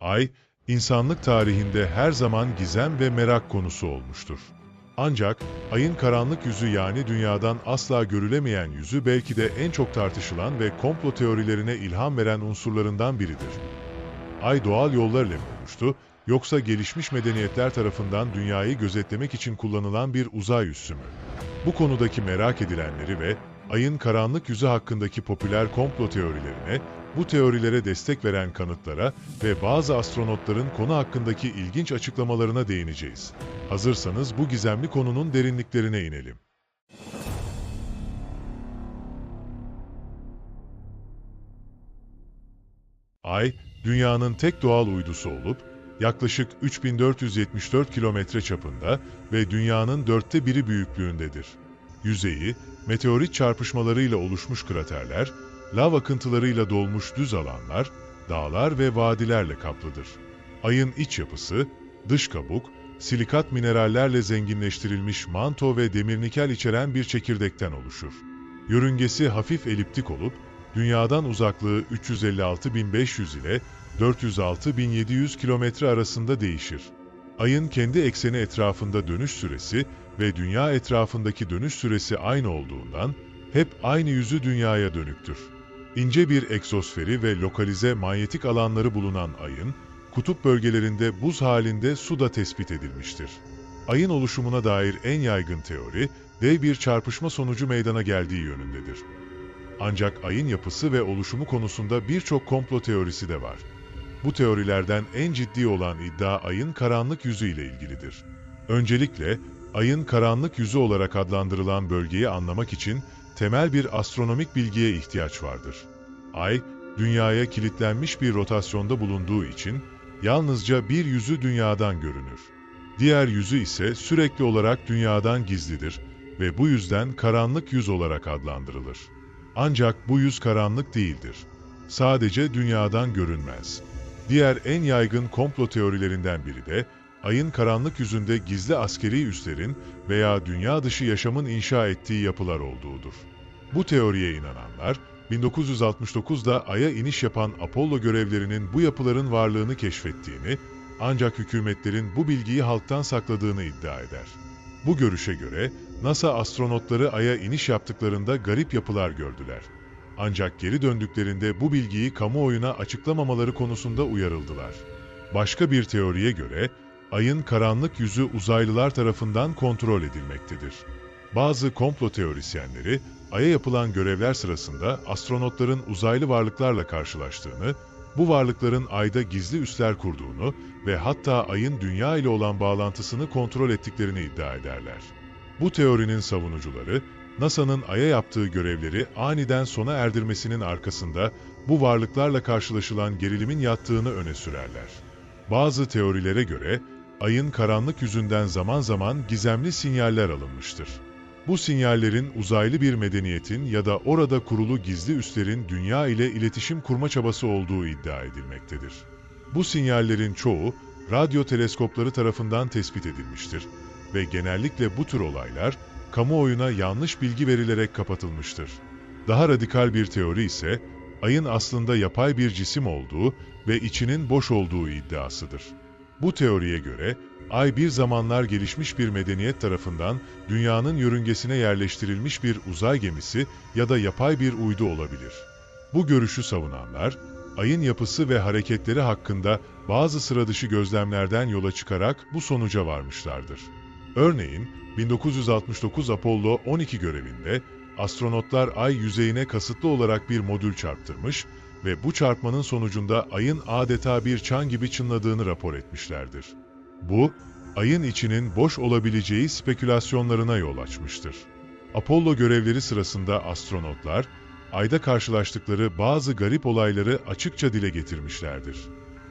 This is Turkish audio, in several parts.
Ay, insanlık tarihinde her zaman gizem ve merak konusu olmuştur. Ancak ayın karanlık yüzü yani dünyadan asla görülemeyen yüzü belki de en çok tartışılan ve komplo teorilerine ilham veren unsurlarından biridir. Ay doğal yollar ile mi oluştu, yoksa gelişmiş medeniyetler tarafından dünyayı gözetlemek için kullanılan bir uzay üssü mü? Bu konudaki merak edilenleri ve ayın karanlık yüzü hakkındaki popüler komplo teorilerine, bu teorilere destek veren kanıtlara ve bazı astronotların konu hakkındaki ilginç açıklamalarına değineceğiz. Hazırsanız bu gizemli konunun derinliklerine inelim. Ay, dünyanın tek doğal uydusu olup, yaklaşık 3474 kilometre çapında ve dünyanın dörtte biri büyüklüğündedir. Yüzeyi, meteorit çarpışmalarıyla oluşmuş kraterler, lav akıntılarıyla dolmuş düz alanlar, dağlar ve vadilerle kaplıdır. Ayın iç yapısı, dış kabuk, silikat minerallerle zenginleştirilmiş manto ve demirnikel içeren bir çekirdekten oluşur. Yörüngesi hafif eliptik olup, dünyadan uzaklığı 356.500 ile 406.700 kilometre arasında değişir. Ayın kendi ekseni etrafında dönüş süresi ve dünya etrafındaki dönüş süresi aynı olduğundan hep aynı yüzü dünyaya dönüktür. İnce bir egzosferi ve lokalize manyetik alanları bulunan ayın, kutup bölgelerinde buz halinde su da tespit edilmiştir. Ayın oluşumuna dair en yaygın teori, dev bir çarpışma sonucu meydana geldiği yönündedir. Ancak ayın yapısı ve oluşumu konusunda birçok komplo teorisi de var. Bu teorilerden en ciddi olan iddia ayın karanlık yüzü ile ilgilidir. Öncelikle, ayın karanlık yüzü olarak adlandırılan bölgeyi anlamak için temel bir astronomik bilgiye ihtiyaç vardır. Ay, dünyaya kilitlenmiş bir rotasyonda bulunduğu için yalnızca bir yüzü dünyadan görünür. Diğer yüzü ise sürekli olarak dünyadan gizlidir ve bu yüzden karanlık yüz olarak adlandırılır. Ancak bu yüz karanlık değildir. Sadece dünyadan görünmez. Diğer en yaygın komplo teorilerinden biri de ayın karanlık yüzünde gizli askeri üslerin veya dünya dışı yaşamın inşa ettiği yapılar olduğudur. Bu teoriye inananlar, 1969'da Ay'a iniş yapan Apollo görevlerinin bu yapıların varlığını keşfettiğini, ancak hükümetlerin bu bilgiyi halktan sakladığını iddia eder. Bu görüşe göre NASA astronotları Ay'a iniş yaptıklarında garip yapılar gördüler. Ancak geri döndüklerinde bu bilgiyi kamuoyuna açıklamamaları konusunda uyarıldılar. Başka bir teoriye göre Ay'ın karanlık yüzü uzaylılar tarafından kontrol edilmektedir. Bazı komplo teorisyenleri, Ay'a yapılan görevler sırasında astronotların uzaylı varlıklarla karşılaştığını, bu varlıkların Ay'da gizli üsler kurduğunu ve hatta Ay'ın Dünya ile olan bağlantısını kontrol ettiklerini iddia ederler. Bu teorinin savunucuları, NASA'nın Ay'a yaptığı görevleri aniden sona erdirmesinin arkasında bu varlıklarla karşılaşılan gerilimin yattığını öne sürerler. Bazı teorilere göre Ay'ın karanlık yüzünden zaman zaman gizemli sinyaller alınmıştır. Bu sinyallerin uzaylı bir medeniyetin ya da orada kurulu gizli üslerin dünya ile iletişim kurma çabası olduğu iddia edilmektedir. Bu sinyallerin çoğu radyo teleskopları tarafından tespit edilmiştir ve genellikle bu tür olaylar kamuoyuna yanlış bilgi verilerek kapatılmıştır. Daha radikal bir teori ise ayın aslında yapay bir cisim olduğu ve içinin boş olduğu iddiasıdır. Bu teoriye göre Ay bir zamanlar gelişmiş bir medeniyet tarafından dünyanın yörüngesine yerleştirilmiş bir uzay gemisi ya da yapay bir uydu olabilir. Bu görüşü savunanlar, Ay'ın yapısı ve hareketleri hakkında bazı sıradışı gözlemlerden yola çıkarak bu sonuca varmışlardır. Örneğin, 1969 Apollo 12 görevinde astronotlar Ay yüzeyine kasıtlı olarak bir modül çarptırmış ve bu çarpmanın sonucunda Ay'ın adeta bir çan gibi çınladığını rapor etmişlerdir. Bu, ayın içinin boş olabileceği spekülasyonlarına yol açmıştır. Apollo görevleri sırasında astronotlar, ayda karşılaştıkları bazı garip olayları açıkça dile getirmişlerdir.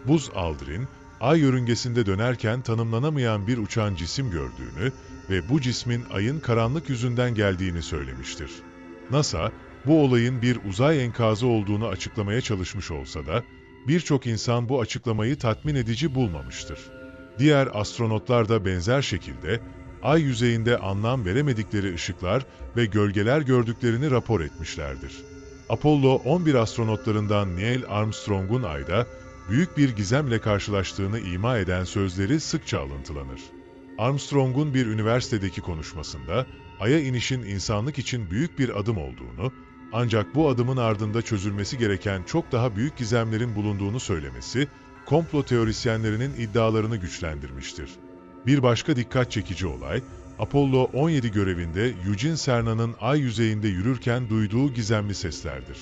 Buzz Aldrin, ay yörüngesinde dönerken tanımlanamayan bir uçan cisim gördüğünü ve bu cismin ayın karanlık yüzünden geldiğini söylemiştir. NASA, bu olayın bir uzay enkazı olduğunu açıklamaya çalışmış olsa da, birçok insan bu açıklamayı tatmin edici bulmamıştır. Diğer astronotlar da benzer şekilde ay yüzeyinde anlam veremedikleri ışıklar ve gölgeler gördüklerini rapor etmişlerdir. Apollo 11 astronotlarından Neil Armstrong'un ayda büyük bir gizemle karşılaştığını ima eden sözleri sıkça alıntılanır. Armstrong'un bir üniversitedeki konuşmasında Ay'a inişin insanlık için büyük bir adım olduğunu, ancak bu adımın ardında çözülmesi gereken çok daha büyük gizemlerin bulunduğunu söylemesi, komplo teorisyenlerinin iddialarını güçlendirmiştir. Bir başka dikkat çekici olay, Apollo 17 görevinde Eugene Cerna'nın ay yüzeyinde yürürken duyduğu gizemli seslerdir.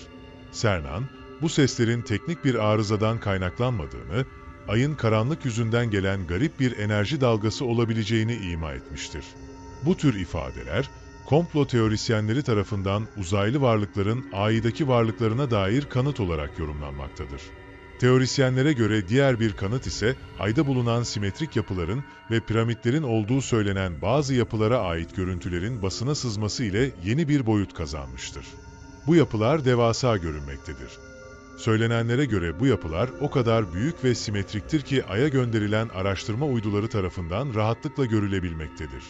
Cernan, bu seslerin teknik bir arızadan kaynaklanmadığını, ayın karanlık yüzünden gelen garip bir enerji dalgası olabileceğini ima etmiştir. Bu tür ifadeler, komplo teorisyenleri tarafından uzaylı varlıkların aydaki varlıklarına dair kanıt olarak yorumlanmaktadır. Teorisyenlere göre diğer bir kanıt ise ayda bulunan simetrik yapıların ve piramitlerin olduğu söylenen bazı yapılara ait görüntülerin basına sızması ile yeni bir boyut kazanmıştır. Bu yapılar devasa görünmektedir. Söylenenlere göre bu yapılar o kadar büyük ve simetriktir ki Ay'a gönderilen araştırma uyduları tarafından rahatlıkla görülebilmektedir.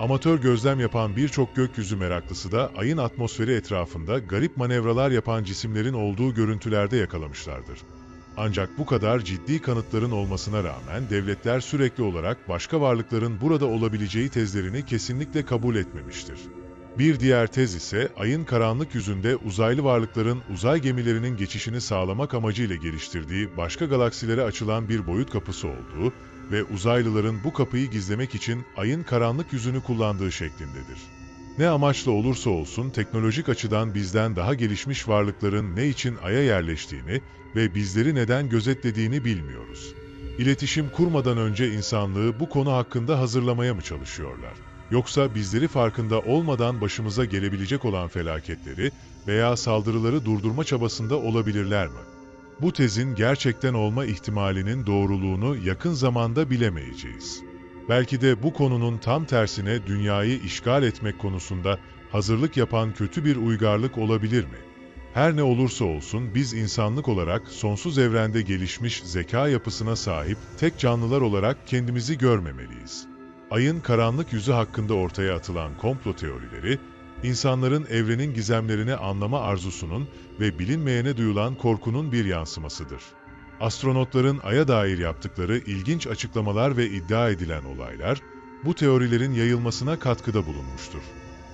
Amatör gözlem yapan birçok gökyüzü meraklısı da Ay'ın atmosferi etrafında garip manevralar yapan cisimlerin olduğu görüntülerde yakalamışlardır. Ancak bu kadar ciddi kanıtların olmasına rağmen devletler sürekli olarak başka varlıkların burada olabileceği tezlerini kesinlikle kabul etmemiştir. Bir diğer tez ise ayın karanlık yüzünde uzaylı varlıkların uzay gemilerinin geçişini sağlamak amacıyla geliştirdiği başka galaksilere açılan bir boyut kapısı olduğu ve uzaylıların bu kapıyı gizlemek için ayın karanlık yüzünü kullandığı şeklindedir. Ne amaçla olursa olsun teknolojik açıdan bizden daha gelişmiş varlıkların ne için aya yerleştiğini ve bizleri neden gözetlediğini bilmiyoruz. İletişim kurmadan önce insanlığı bu konu hakkında hazırlamaya mı çalışıyorlar? Yoksa bizleri farkında olmadan başımıza gelebilecek olan felaketleri veya saldırıları durdurma çabasında olabilirler mi? Bu tezin gerçekten olma ihtimalinin doğruluğunu yakın zamanda bilemeyeceğiz. Belki de bu konunun tam tersine dünyayı işgal etmek konusunda hazırlık yapan kötü bir uygarlık olabilir mi? Her ne olursa olsun biz insanlık olarak sonsuz evrende gelişmiş zeka yapısına sahip tek canlılar olarak kendimizi görmemeliyiz. Ayın karanlık yüzü hakkında ortaya atılan komplo teorileri, insanların evrenin gizemlerini anlama arzusunun ve bilinmeyene duyulan korkunun bir yansımasıdır. Astronotların Ay'a dair yaptıkları ilginç açıklamalar ve iddia edilen olaylar, bu teorilerin yayılmasına katkıda bulunmuştur.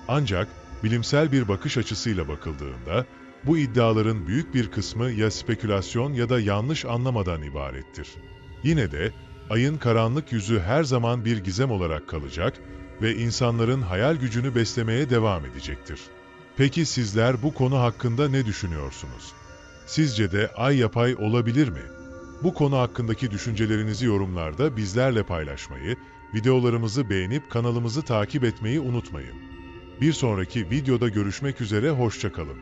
Ancak bilimsel bir bakış açısıyla bakıldığında, bu iddiaların büyük bir kısmı ya spekülasyon ya da yanlış anlamadan ibarettir. Yine de ayın karanlık yüzü her zaman bir gizem olarak kalacak ve insanların hayal gücünü beslemeye devam edecektir. Peki sizler bu konu hakkında ne düşünüyorsunuz? Sizce de ay yapay olabilir mi? Bu konu hakkındaki düşüncelerinizi yorumlarda bizlerle paylaşmayı, videolarımızı beğenip kanalımızı takip etmeyi unutmayın. Bir sonraki videoda görüşmek üzere, hoşçakalın.